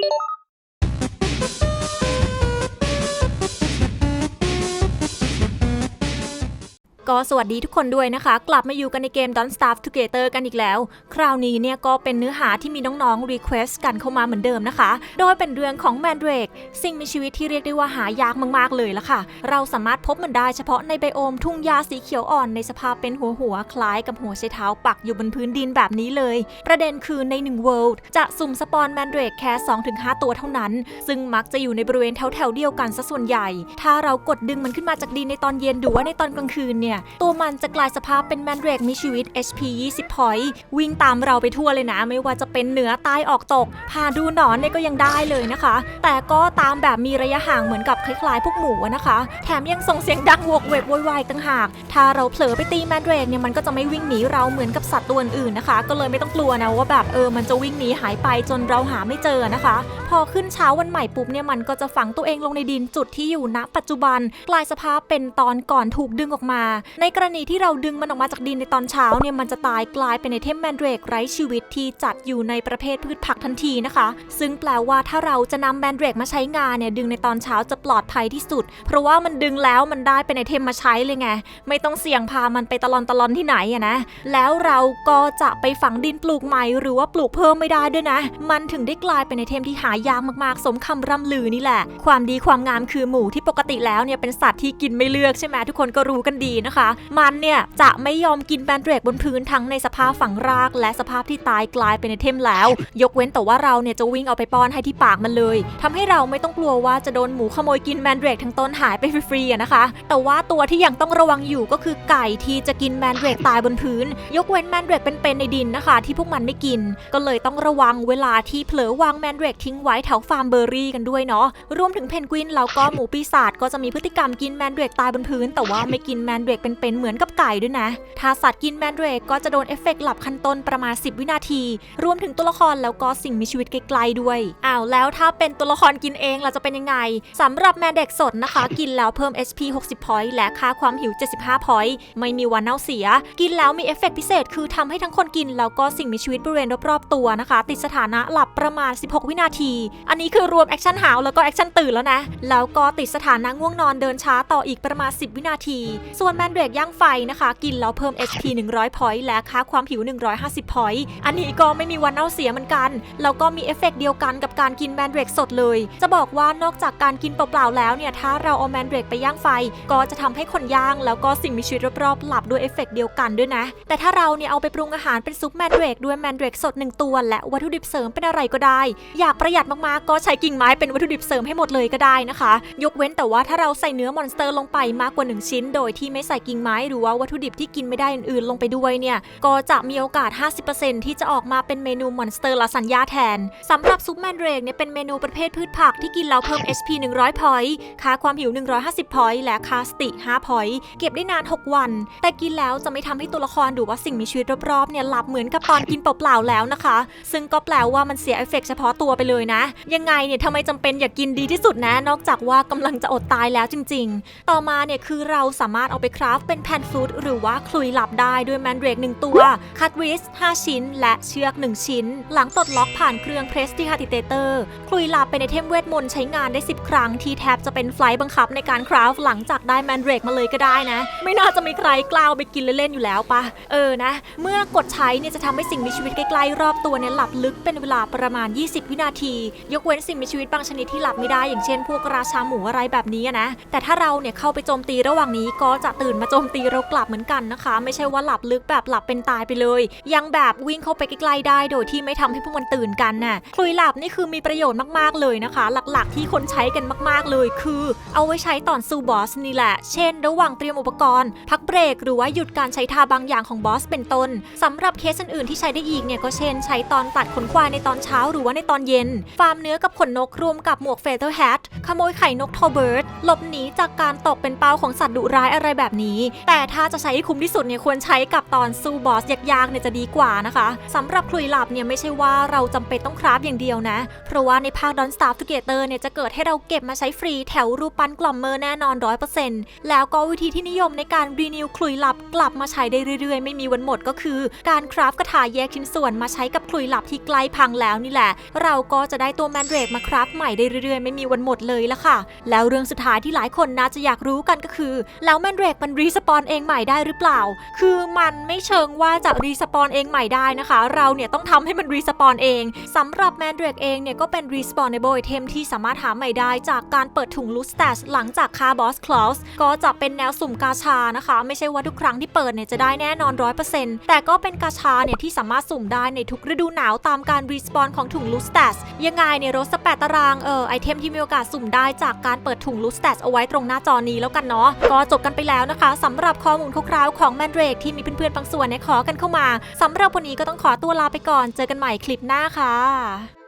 Thank you. ก็สวัสดีทุกคนด้วยนะคะ กลับมาอยู่กันในเกม Don't Starve Together กันอีกแล้ว คราวนี้เนี่ยก็เป็นเนื้อหาที่มีน้องๆ request กันเข้ามาเหมือนเดิมนะคะ โดยเป็นเรื่องของ Mandrake สิ่งมีชีวิตที่เรียกได้ว่าหายากมากๆเลยละค่ะ เราสามารถพบมันได้เฉพาะในไบโอมทุ่งหญ้าสีเขียวอ่อนในสภาพเป็นหัวหัวๆคล้ายกับหัวไชเท้าปักอยู่บนพื้นดินแบบนี้เลย ประเด็นคือใน1 World จะสุ่มสปอน Mandrake แค่2-5 ตัวเท่านั้น ซึ่งมักจะอยู่ในบริเวณแถวๆเดียวกันซะส่วนใหญ่ ถ้าเรากดดึงมันขึ้นมาจากดินในตอนเย็นหรือว่าในตอนกลางคืนเนี่ยตัวมันจะกลายสภาพเป็นแมนเดรกมีชีวิต HP 20 point วิ่งตามเราไปทั่วเลยนะ ไม่ว่าจะเป็นเหนือใต้ออกตก พาดูหนอนเนี่ยก็ยังได้เลยนะคะ แต่ก็ตามแบบมีระยะห่างเหมือนกับคล้ายๆพวกหมูนะคะ แถมยังส่งเสียงดังวกเวกโวยวายต่างหาก ถ้าเราเผลอไปตีแมนเดรกเนี่ยมันก็จะไม่วิ่งหนีเราเหมือนกับสัตว์ตัวอื่นนะคะ ก็เลยไม่ต้องกลัวนะว่าแบบเออมันจะวิ่งหนีหายไปจนเราหาไม่เจอนะคะ พอขึ้นเช้าวันใหม่ปุ๊บเนี่ยมันก็จะฝังตัวเองลงในดินจุดที่อยู่ณปัจจุบันกลายสภาพเป็นตอนก่อนถูกดึงออกมาในกรณีที่เราดึงมันออกมาจากดินในตอนเช้าเนี่ยมันจะตายกลายเป็นไอเทมแมนเดรกไร้ชีวิตที่จัดอยู่ในประเภทพืชผักทันทีนะคะ ซึ่งแปลว่าถ้าเราจะนำแมนเดรกมาใช้งานเนี่ยดึงในตอนเช้าจะปลอดภัยที่สุด เพราะว่ามันดึงแล้วมันได้เป็นไอเทมมาใช้เลยไง ไม่ต้องเสี่ยงพามันไปตะลอนตะลอนที่ไหนอะนะ แล้วเราก็จะไปฝังดินปลูกใหม่หรือว่าปลูกเพิ่มไม่ได้ด้วยนะ มันถึงได้กลายเป็นไอเทมที่หายากมากๆ สมคำร่ำลือนี่แหละ ความดีความงามคือหมูที่ปกติแล้วเนี่ยเป็นสัตว์ที่กินไม่เลือกใช่ไหมทุกคนก็รู้กันดีนะคะ มันเนี่ยจะไม่ยอมกินแมนเดรกบนพื้นทั้งในสภาพฝังราก และสภาพที่ตายกลายเป็นไอเทมแล้ว ยกเว้นแต่ว่าเราเนี่ยจะวิ่งเอาไปป้อนให้ที่ปากมันเลยทำให้เราไม่ต้องกลัวว่าจะโดนหมูขโมยกินแมนเดรกทั้งต้นหายไปฟรีๆอะนะคะ แต่ว่าตัวที่ยังต้องระวังอยู่ก็คือไก่ที่จะกินแมนเดรกตายบนพื้น ยกเว้นแมนเดรกเป็นๆในดินนะคะ ที่พวกมันไม่กิน ก็เลยต้องระวังเวลาที่เผลอวางแมนเดรกทิ้งไว้แถวฟาร์มเบอร์รี่กันด้วยเนาะรวมถึงเพนกวินแล้วก็หมูปีศาจก็จะมีพฤติกรรมกินแมนเดรกตายบนพื้น แต่ว่าไม่กินแมนเดรกเป็นๆเหมือนกับไก่ด้วยนะ ถ้าสัตว์กินแมนเดรกก็จะโดนเอฟเฟกต์หลับขั้นต้นประมาณ 10 วินาที รวมถึงตัวละครแล้วก็สิ่งมีชีวิตไกลๆด้วย อ้าวแล้วถ้าเป็นตัวละครกินเองล่ะจะเป็นยังไงสำหรับแมนเดรกสดนะคะ กินแล้วเพิ่ม HP 60 point และค่าความหิว 75 point ไม่มีวันเน่าเสีย กินแล้วมีเอฟเฟกต์พิเศษ คือทำให้ทั้งคนกินแล้วก็สิ่งมีชีวิตบริเวณรอบๆตัวนะคะ ติดสถานะหลับประมาณ 16 วินาที อันนี้คือรวมแอคชั่นหาวแล้วก็แอคชั่นตื่นแล้วนะ แล้วก็ติดสถานะง่วงนอนเดินช้าต่ออีกประมาณ 10 วินาที ส่วนแมนเดรกย่างไฟนะคะ กินแล้วเพิ่ม HP 100 point และค่าความหิว 150 point อันนี้ก็ไม่มีวันเน่าเสียเหมือนกัน แล้วก็มีเอฟเฟกต์เดียวกันกับการกินแมนเดรกสดเลย จะบอกว่านอกจากการกินเปล่าๆแล้วเนี่ยถ้าเราเอาแมนเดรกไปย่างไฟ ก็จะทำให้คนย่าง แล้วก็สิ่งมีชีวิตรอบๆหลับด้วยเอฟเฟกต์เดียวกันด้วยนะ แต่ถ้าเราเนี่ยเอาไปปรุงอาหารเป็นซุปแมนเดรกด้วยแมนเดรกสดหนึ่งตัว และวัตถุดิบเสริมเป็นอะไรก็ได้ อยากประหยัดมากๆก็ใช้กิ่งไม้เป็นวัตถุดิบเสริมให้หมดเลยก็ได้นะคะ ยกเว้นแต่ว่าถ้าเราใส่เนื้อมอนสเตอร์ลงไปมากกว่า 1 ชิ้น โดยที่ไม่ใส่กิ่งไม้หรือว่าวัตถุดิบที่กินไม่ได้อื่นๆ ลงไปด้วยเนี่ย ก็จะมีโอกาส 50%ที่จะออกมาเป็นเมนูมอนสเตอร์ลาซานญ่าแทนสำหรับซุปแมนเดรกเนี่ยเป็นเมนูประเภทพืชผักที่กินแล้วเพิ่ม SP 100 point ค่าความหิว 150 point และค่าสติ5 point เก็บได้นาน 6 วัน แต่กินแล้วจะไม่ทำให้ตัวละครหรือว่าสิ่งมีชีวิตรอบๆเนี่ยหลับเหมือนกับตอนกินเปล่าๆแล้วนะคะ ซึ่งก็แปลว่ามันเสียเอฟเฟกต์เฉพาะตัวไปเลยนะ ยังไงเนี่ยทำไมจำเป็นอยากกินดีที่สุดนะ นอกจากว่ากำลังจะอดตายแล้วจริง ๆ ต่อมาเนี่ยคือเราสามารถเอาไปคราฟเป็นแพนฟรุตหรือว่าคลุยหลับได้ด้วยแมนเดรกหนึ่งตัว คัตริส 5 ชิ้น และเชือก 1 ชิ้น หลังปลดล็อกผ่านเครื่องเพรสติฮาติเตเตอร์คลุยหลับเป็นไอเทมเวทมนต์ใช้งานได้ 10 ครั้ง ที่แทบจะเป็นไฟล์บังคับในการคราฟหลังจากได้แมนเดรกมาเลยก็ได้นะ ไม่น่าจะมีใครกล้าเอาไปกินเล่นๆอยู่แล้วปะเออนะ เมื่อกดใช้เนี่ยจะทำให้สิ่งมีชีวิตใกล้ๆรอบตัวเนี่ยหลับลึกเป็นเวลาประมาณ 20 วินาที ยกเว้นสิ่งมีชีวิตบางชนิดที่หลับไม่ได้อย่างเช่น พวกราชาหมูอะไรแบบนี้นะแต่ถ้าเราเนี่ยเข้าไปโจมตีระหว่างนี้ก็จะตื่นมาโจมตีเรากลับเหมือนกันนะคะ ไม่ใช่ว่าหลับลึกแบบหลับเป็นตายไปเลย ยังแบบวิ่งเข้าไปใกล้ๆได้ โดยที่ไม่ทำให้พวกมันตื่นกันน่ะคลุยหลับนี่คือมีประโยชน์มากๆเลยนะคะ หลักๆที่คนใช้กันมากๆเลย คือ เอาไว้ใช้ตอนสู้บอสนี่แหละ เช่น ระหว่างเตรียมอุปกรณ์ พักเบรก หรือว่าหยุดการใช้ท่าบางอย่างของบอสเป็นต้นสำหรับเคสอื่นๆที่ใช้ได้อีกเนี่ยก็เช่น ใช้ตอนตัดขนควายในตอนเช้าหรือว่าในตอนเย็น ฟาร์มเนื้อกับขนนกรวมกับหมวกเฟเธอร์แฮทขโมยไข่นกทอเบิร์ดหลบหนีจากการตกเป็นเป้าของสัตว์ดุร้ายอะไรแบบนี้นี้ แต่ถ้าจะใช้ให้คุ้มที่สุดเนี่ยควรใช้กับตอนสู้บอสยากๆเนี่ยจะดีกว่านะคะสำหรับคลุยหลับเนี่ยไม่ใช่ว่าเราจำเป็นต้องคราฟอย่างเดียวนะ เพราะว่าในภาค Don't Starve Together เนี่ยจะเกิดให้เราเก็บมาใช้ฟรีแถวรูปปั้นกล่อมเมอร์แน่นอน100%แล้วก็วิธีที่นิยมในการรีนิวคลุยหลับกลับมาใช้ได้เรื่อยๆ ไม่มีวันหมดก็คือ การคราฟกระถาแยกชิ้นส่วนมาใช้กับคลุยหลับที่ใกล้พังแล้วนี่แหละ เราก็จะได้ตัวแมนเดรกมาคราฟใหม่ได้เรื่อยๆ ไม่มีวันหมดเลยละค่ะ แล้วเรื่องสุดท้ายที่หลายคนน่าจะอยากรู้กันก็คือ แล้วแมนเดรกมันรีสปอนเองใหม่ได้หรือเปล่า คือมันไม่เชิงว่าจะรีสปอนเองใหม่ได้นะคะ เราเนี่ยต้องทำให้มันรีสปอนเองสำหรับแมนเดรกเองเนี่ยก็เป็น respawnable item ที่สามารถหาใหม่ได้จากการเปิดถุงลูส t ต s หลังจากฆ่าบอสคลอสก็จะเป็นแนวสุ่มกาชานะคะ ไม่ใช่ว่าทุกครั้งที่เปิดเนี่ยจะได้แน่นอน 100%แต่ก็เป็นกาชาเนี่ยที่สามารถสุ่มได้ในทุกฤดูหนาวตามการรีสปอนของถุงลูส t ต s ยังไงเนี่ยรถสแปดตารางเออไอเทมที่มีโอกาสสุ่มได้จากการเปิดถุงลูส t ต s เอาไว้ตรงหน้าจอนี้แล้วกันเนาะก็จบกันไปแล้วนะคะคะสำหรับข้อมูลคร่าวๆของแมนเดรกที่มีเพื่อนๆบางส่วนเนี่ยขอกันเข้ามา สำหรับวันนี้ก็ต้องขอตัวลาไปก่อน เจอกันใหม่คลิปหน้าค่ะ